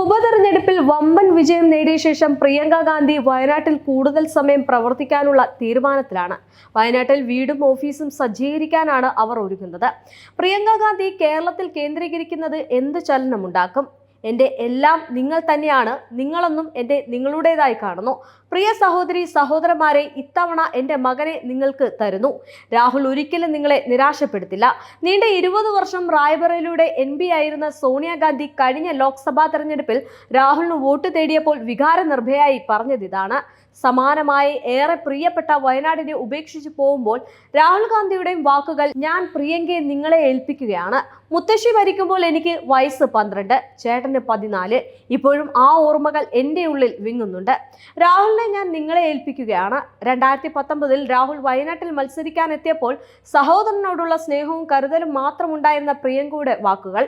ഉപതെരഞ്ഞെടുപ്പിൽ വമ്പൻ വിജയം നേടിയ ശേഷം പ്രിയങ്ക ഗാന്ധി വയനാട്ടിൽ കൂടുതൽ സമയം പ്രവർത്തിക്കാനുള്ള തീരുമാനത്തിലാണ്. വയനാട്ടിൽ വീടും ഓഫീസും സജ്ജീകരിക്കാനാണ് അവർ ഒരുങ്ങുന്നത്. പ്രിയങ്ക ഗാന്ധി കേരളത്തിൽ കേന്ദ്രീകരിക്കുന്നത് എന്ത് ചലനമുണ്ടാക്കും? എന്റെ എല്ലാം നിങ്ങൾ തന്നെയാണ്. നിങ്ങളൊന്നും എന്റെ നിങ്ങളുടേതായി കാണുന്നു. പ്രിയ സഹോദരി സഹോദരന്മാരെ ഇത്തവണ എന്റെ മകനെ നിങ്ങൾക്ക് തരുന്നു. രാഹുൽ ഒരിക്കലും നിങ്ങളെ നിരാശപ്പെടുത്തില്ല. നീണ്ട ഇരുപത് വർഷം റായ്ബറയിലൂടെ എം പി ആയിരുന്ന സോണിയാഗാന്ധി കഴിഞ്ഞ ലോക്സഭാ തെരഞ്ഞെടുപ്പിൽ രാഹുലിന് വോട്ട് തേടിയപ്പോൾ വികാര നിർഭയായി പറഞ്ഞതിതാണ് സമാനമായി ഏറെ പ്രിയപ്പെട്ട വയനാടിനെ ഉപേക്ഷിച്ചു പോകുമ്പോൾ രാഹുൽ ഗാന്ധിയുടെയും വാക്കുകൾ ഞാൻ പ്രിയങ്കയെ നിങ്ങളെ ഏൽപ്പിക്കുകയാണ്. മുത്തശ്ശി മരിക്കുമ്പോൾ എനിക്ക് വയസ്സ് പന്ത്രണ്ട് ചേട്ടന് പതിനാല്. ഇപ്പോഴും ആ ഓർമ്മകൾ എന്റെ ഉള്ളിൽ വിങ്ങുന്നുണ്ട്. രാഹുലിനെ ഞാൻ നിങ്ങളെ ഏൽപ്പിക്കുകയാണ്. രണ്ടായിരത്തി പത്തൊമ്പതിൽ രാഹുൽ വയനാട്ടിൽ മത്സരിക്കാനെത്തിയപ്പോൾ സഹോദരനോടുള്ള സ്നേഹവും കരുതലും മാത്രമുണ്ടായിരുന്ന പ്രിയങ്കയുടെ വാക്കുകൾ.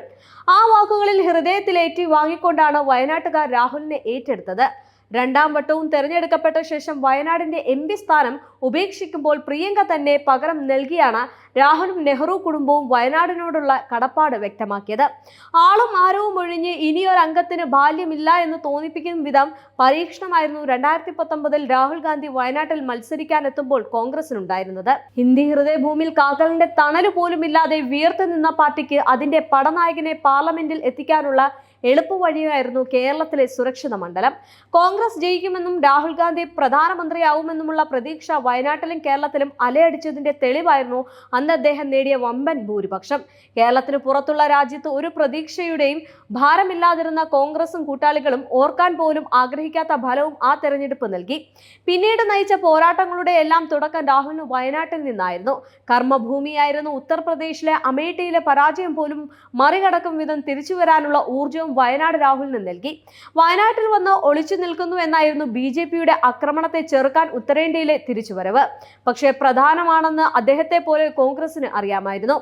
ആ വാക്കുകളിൽ ഹൃദയത്തിലേറ്റി വാങ്ങിക്കൊണ്ടാണ് വയനാട്ടുകാർ രാഹുലിനെ ഏറ്റെടുത്തത്. രണ്ടാം വട്ടവും തെരഞ്ഞെടുക്കപ്പെട്ട ശേഷം വയനാടിന്റെ എം സ്ഥാനം ഉപേക്ഷിക്കുമ്പോൾ പ്രിയങ്ക തന്നെ പകരം നൽകിയാണ് രാഹുലും നെഹ്റു കുടുംബവും വയനാടിനോടുള്ള കടപ്പാട് വ്യക്തമാക്കിയത്. ആളും ആരവും ഒഴിഞ്ഞ് ഇനിയൊരു അംഗത്തിന് ബാല്യമില്ല എന്ന് തോന്നിപ്പിക്കുന്ന വിധം പരീക്ഷണമായിരുന്നു രണ്ടായിരത്തി പത്തൊമ്പതിൽ രാഹുൽ ഗാന്ധി വയനാട്ടിൽ മത്സരിക്കാനെത്തുമ്പോൾ കോൺഗ്രസിനുണ്ടായിരുന്നത്. ഹിന്ദി ഹൃദയഭൂമിയിൽ കാക്കലിന്റെ തണൽ പോലുമില്ലാതെ വീർത്തു നിന്ന പാർട്ടിക്ക് അതിന്റെ പടനായകനെ പാർലമെന്റിൽ എത്തിക്കാനുള്ള എളുപ്പവഴിയായിരുന്നു കേരളത്തിലെ സുരക്ഷിത മണ്ഡലം. കോൺഗ്രസ് ജയിക്കുമെന്നും രാഹുൽ ഗാന്ധി പ്രധാനമന്ത്രിയാവുമെന്നുമുള്ള പ്രതീക്ഷ വയനാട്ടിലും കേരളത്തിലും അലയടിച്ചതിന്റെ തെളിവായിരുന്നു അന്ന് അദ്ദേഹം നേടിയ വമ്പൻ ഭൂരിപക്ഷം. കേരളത്തിന് പുറത്തുള്ള രാജ്യത്ത് ഒരു പ്രതീക്ഷയുടെയും ഭാരമില്ലാതിരുന്ന കോൺഗ്രസും കൂട്ടാളികളും ഓർക്കാൻ പോലും ആഗ്രഹിക്കാത്ത ഫലവും ആ തെരഞ്ഞെടുപ്പ് നൽകി. പിന്നീട് നയിച്ച പോരാട്ടങ്ങളുടെ എല്ലാം തുടക്കം രാഹുലിന് വയനാട്ടിൽ നിന്നായിരുന്നു. കർമ്മഭൂമിയായിരുന്നു ഉത്തർപ്രദേശിലെ അമേഠിയിലെ പരാജയം പോലും മറികടക്കും വിധം തിരിച്ചു വരാനുള്ള ഊർജവും വയനാട് രാഹുലിന് നൽകി. വയനാട്ടിൽ വന്ന് ഒളിച്ചു നിൽക്കുന്നു എന്നായിരുന്നു ബി ജെ പിയുടെ ആക്രമണത്തെ ചെറുക്കാൻ ഉത്തരേന്ത്യയിലെ തിരിച്ചുവരവ്. പക്ഷേ പ്രധാനമാണെന്ന് അദ്ദേഹത്തെ പോലെ കോൺഗ്രസിന് അറിയാമായിരുന്നു.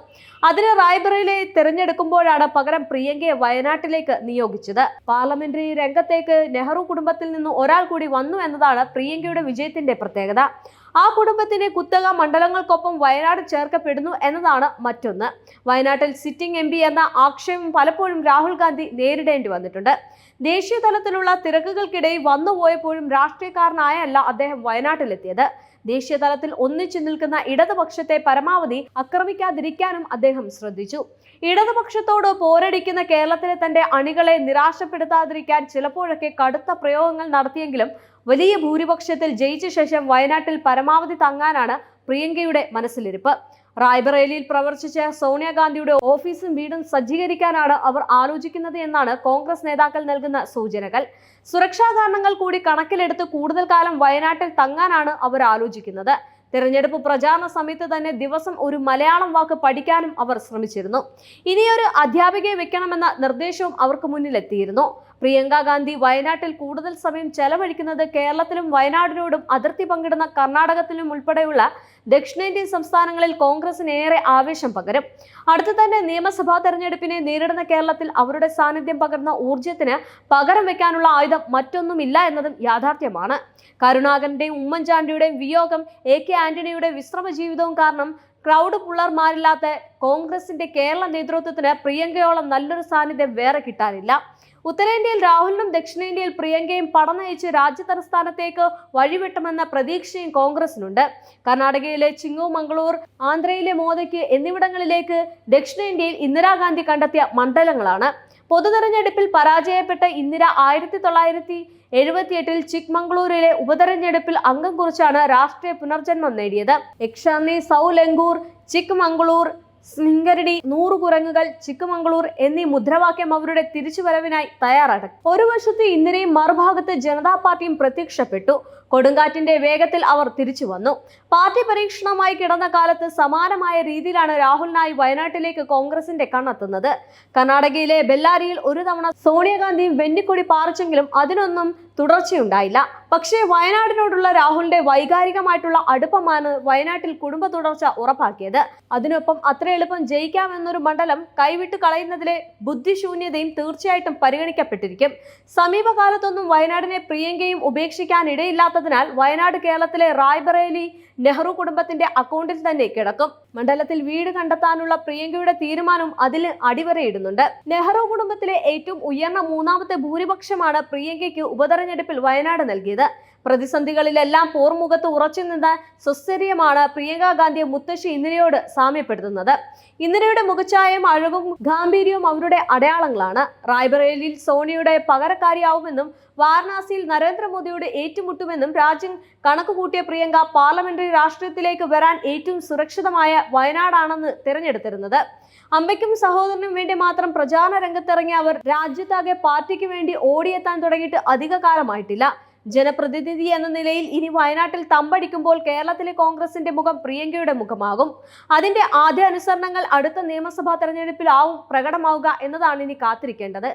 അതിന് റായ്ബറയിലെ തിരഞ്ഞെടുക്കുമ്പോഴാണ് പകരം പ്രിയങ്കയെ വയനാട്ടിലേക്ക് നിയോഗിച്ചത്. പാർലമെന്ററി രംഗത്തേക്ക് നെഹ്റു കുടുംബത്തിൽ നിന്ന് ഒരാൾ കൂടി വന്നു എന്നതാണ് പ്രിയങ്കയുടെ വിജയത്തിന്റെ പ്രത്യേകത. ആ കുടുംബത്തിന്റെ കുത്തക മണ്ഡലങ്ങൾക്കൊപ്പം വയനാട് ചേർക്കപ്പെടുന്നു എന്നതാണ് മറ്റൊന്ന്. വയനാട്ടിൽ സിറ്റിംഗ് എം എന്ന ആക്ഷേപം പലപ്പോഴും രാഹുൽ ഗാന്ധി നേരിടേണ്ടി വന്നിട്ടുണ്ട്. ദേശീയ തലത്തിലുള്ള തിരക്കുകൾക്കിടയിൽ വന്നുപോയപ്പോഴും രാഷ്ട്രീയക്കാരനായല്ല അദ്ദേഹം വയനാട്ടിലെത്തിയത്. ദേശീയ തലത്തിൽ ഒന്നിച്ചു നിൽക്കുന്ന ഇടതുപക്ഷത്തെ പരമാവധി ആക്രമിക്കാതിരിക്കാനും അദ്ദേഹം ശ്രദ്ധിച്ചു. ഇടതുപക്ഷത്തോട് പോരടിക്കുന്ന കേരളത്തിലെ തന്റെ അണികളെ നിരാശപ്പെടുത്താതിരിക്കാൻ ചിലപ്പോഴൊക്കെ കടുത്ത പ്രയോഗങ്ങൾ നടത്തിയെങ്കിലും വലിയ ഭൂരിപക്ഷത്തിൽ ജയിച്ച ശേഷം വയനാട്ടിൽ പരമാവധി തങ്ങാനാണ് പ്രിയങ്കയുടെ മനസ്സിലിരിപ്പ്. റായ്ബറേലിയിൽ പ്രവർത്തിച്ച സോണിയാഗാന്ധിയുടെ ഓഫീസും വീടും സജ്ജീകരിക്കാനാണ് അവർ ആലോചിക്കുന്നത് എന്നാണ് കോൺഗ്രസ് നേതാക്കൾ നൽകുന്ന സൂചനകൾ. സുരക്ഷാ കാരണങ്ങൾ കൂടി കണക്കിലെടുത്ത് കൂടുതൽ കാലം വയനാട്ടിൽ തങ്ങാനാണ് അവർ ആലോചിക്കുന്നത്. തിരഞ്ഞെടുപ്പ് പ്രചാരണ സമയത്ത് തന്നെ ദിവസം ഒരു മലയാളം വാക്ക് പഠിക്കാനും അവർ ശ്രമിച്ചിരുന്നു. ഇനിയൊരു അധ്യാപികയെ വെക്കണമെന്ന നിർദ്ദേശവും അവർക്ക് മുന്നിലെത്തിയിരുന്നു. പ്രിയങ്ക ഗാന്ധി വയനാട്ടിൽ കൂടുതൽ സമയം ചെലവഴിക്കുന്നത് കേരളത്തിലും വയനാടിനോടും അതിർത്തി പങ്കിടുന്ന കർണാടകത്തിലും ഉൾപ്പെടെയുള്ള ദക്ഷിണേന്ത്യൻ സംസ്ഥാനങ്ങളിൽ കോൺഗ്രസിന് ഏറെ ആവേശം പകരും. അടുത്തു തന്നെ നിയമസഭാ തെരഞ്ഞെടുപ്പിനെ നേരിടുന്ന കേരളത്തിൽ അവരുടെ സാന്നിധ്യം പകർന്ന ഊർജത്തിന് പകരം വെക്കാനുള്ള ആയുധം മറ്റൊന്നുമില്ല എന്നതും യാഥാർത്ഥ്യമാണ്. കരുണാകരന്റെയും ഉമ്മൻചാണ്ടിയുടെയും വിയോഗം എ കെ ആന്റണിയുടെ വിശ്രമ ജീവിതവും കാരണം ക്രൗഡ് പുള്ളർമാരില്ലാത്ത കോൺഗ്രസിന്റെ കേരള നേതൃത്വത്തിന് പ്രിയങ്കയോളം നല്ലൊരു സാന്നിധ്യം വേറെ കിട്ടാനില്ല. ഉത്തരേന്ത്യയിൽ രാഹുലിനും ദക്ഷിണേന്ത്യയിൽ പ്രിയങ്കയും പടനയിച്ച് രാജ്യതലസ്ഥാനത്തേക്ക് വഴിവിട്ടുമെന്ന പ്രതീക്ഷയും കോൺഗ്രസിനുണ്ട്. കർണാടകയിലെ ചിങ്ങുമംഗളൂർ ആന്ധ്രയിലെ മോദയ്ക്ക് എന്നിവിടങ്ങളിലേക്ക് ദക്ഷിണേന്ത്യയിൽ ഇന്ദിരാഗാന്ധി കണ്ടെത്തിയ മണ്ഡലങ്ങളാണ്. പൊതുതെരഞ്ഞെടുപ്പിൽ പരാജയപ്പെട്ട ഇന്ദിര ആയിരത്തി തൊള്ളായിരത്തി എഴുപത്തിയെട്ടിൽ ചിക്മംഗ്ലൂരിലെ ഉപതെരഞ്ഞെടുപ്പിൽ അംഗം കുറിച്ചാണ് രാഷ്ട്രീയ പുനർജന്മം നേടിയത്. യക്ഷാന്നി സൗലങ്കൂർ ചിക്മംഗ്ലൂർ സ്ലിംഗരടി നൂറു കുരങ്ങുകൾ ചിക്കുമംഗളൂർ എന്നീ മുദ്രാവാക്യം അവരുടെ തിരിച്ചുവരവിനായി തയ്യാറാണ്. ഒരു വശത്ത് ഇന്ദിരയും മറുഭാഗത്ത് ജനതാ പാർട്ടിയും പ്രത്യക്ഷപ്പെട്ടു. കൊടുങ്കാറ്റിന്റെ വേഗത്തിൽ അവർ തിരിച്ചു വന്നു. പാർട്ടി പരീക്ഷണമായി കിടന്ന കാലത്ത് സമാനമായ രീതിയിലാണ് രാഹുലിനായി വയനാട്ടിലേക്ക് കോൺഗ്രസിന്റെ കണ്ണെത്തുന്നത്. കർണാടകയിലെ ബെല്ലാരിയിൽ ഒരു തവണ സോണിയാഗാന്ധിയും വെന്നിക്കൊടി പാറിച്ചെങ്കിലും അതിനൊന്നും തുടർച്ചയുണ്ടായില്ല. പക്ഷേ വയനാടിനോടുള്ള രാഹുലിന്റെ വൈകാരികമായിട്ടുള്ള അടുപ്പമാണ് വയനാട്ടിൽ കുടുംബ തുടർച്ച ഉറപ്പാക്കിയത്. അതിനൊപ്പം അത്ര എളുപ്പം ജയിക്കാമെന്നൊരു മണ്ഡലം കൈവിട്ട് കളയുന്നതിലെ ബുദ്ധിശൂന്യതയും തീർച്ചയായിട്ടും പരിഗണിക്കപ്പെട്ടിരിക്കും. സമീപകാലത്തൊന്നും വയനാടിനെ പ്രിയങ്കയും ഉപേക്ഷിക്കാൻ ഇടയില്ലാത്തതിനാൽ വയനാട് കേരളത്തിലെ റായ്ബറേലി നെഹ്റു കുടുംബത്തിന്റെ അക്കൗണ്ടിൽ തന്നെ കിടക്കും. മണ്ഡലത്തിൽ വീട് കണ്ടെത്താനുള്ള പ്രിയങ്കയുടെ തീരുമാനം അതിൽ അടിവരയിടുന്നുണ്ട്. നെഹ്റു കുടുംബത്തിലെ ഏറ്റവും ഉയർന്ന മൂന്നാമത്തെ ഭൂരിപക്ഷമാണ് പ്രിയങ്കയ്ക്ക് ഉപതെരഞ്ഞെടുപ്പിൽ വയനാട് നൽകിയത്. പ്രതിസന്ധികളിലെല്ലാം പോർമുഖത്ത് ഉറച്ചുനിന്ന സുസ്ഥിര്യമാണ് പ്രിയങ്ക ഗാന്ധിയെ മുത്തശ്ശി ഇന്ദിരയോട് സാമ്യപ്പെടുത്തുന്നത്. ഇന്ദിരയുടെ മുഖച്ഛായയും അഴകും ഗാംഭീര്യവും അവരുടെ അടയാളങ്ങളാണ്. റായ്ബറേലിയിൽ സോണിയുടെ പകരക്കാരിയാവുമെന്നും വാരണാസിയിൽ നരേന്ദ്രമോദിയോട് ഏറ്റുമുട്ടുമെന്നും രാജ്യം കണക്കുകൂട്ടിയ പ്രിയങ്ക പാർലമെന്ററി രാഷ്ട്രീയത്തിലേക്ക് വരാൻ ഏറ്റവും സുരക്ഷിതമായ വയനാടാണെന്ന് തിരഞ്ഞെടുത്തിരുന്നത്. അമ്മയ്ക്കും സഹോദരനും വേണ്ടി മാത്രം പ്രചാരണ രംഗത്തിറങ്ങിയ അവർ രാജ്യത്താകെ പാർട്ടിക്ക് വേണ്ടി ഓടിയെത്താൻ തുടങ്ങിയിട്ട് അധിക കാലമായിട്ടില്ല. ജനപ്രതിനിധി എന്ന നിലയിൽ ഇനി വയനാട്ടിൽ തമ്പടിക്കുമ്പോൾ കേരളത്തിലെ കോൺഗ്രസിന്റെ മുഖം പ്രിയങ്കയുടെ മുഖമാകും. അതിന്റെ ആദ്യ അനുസരണങ്ങൾ അടുത്ത നിയമസഭാ തെരഞ്ഞെടുപ്പിലാവും പ്രകടമാവുക എന്നതാണ് ഇനി കാത്തിരിക്കേണ്ടത്.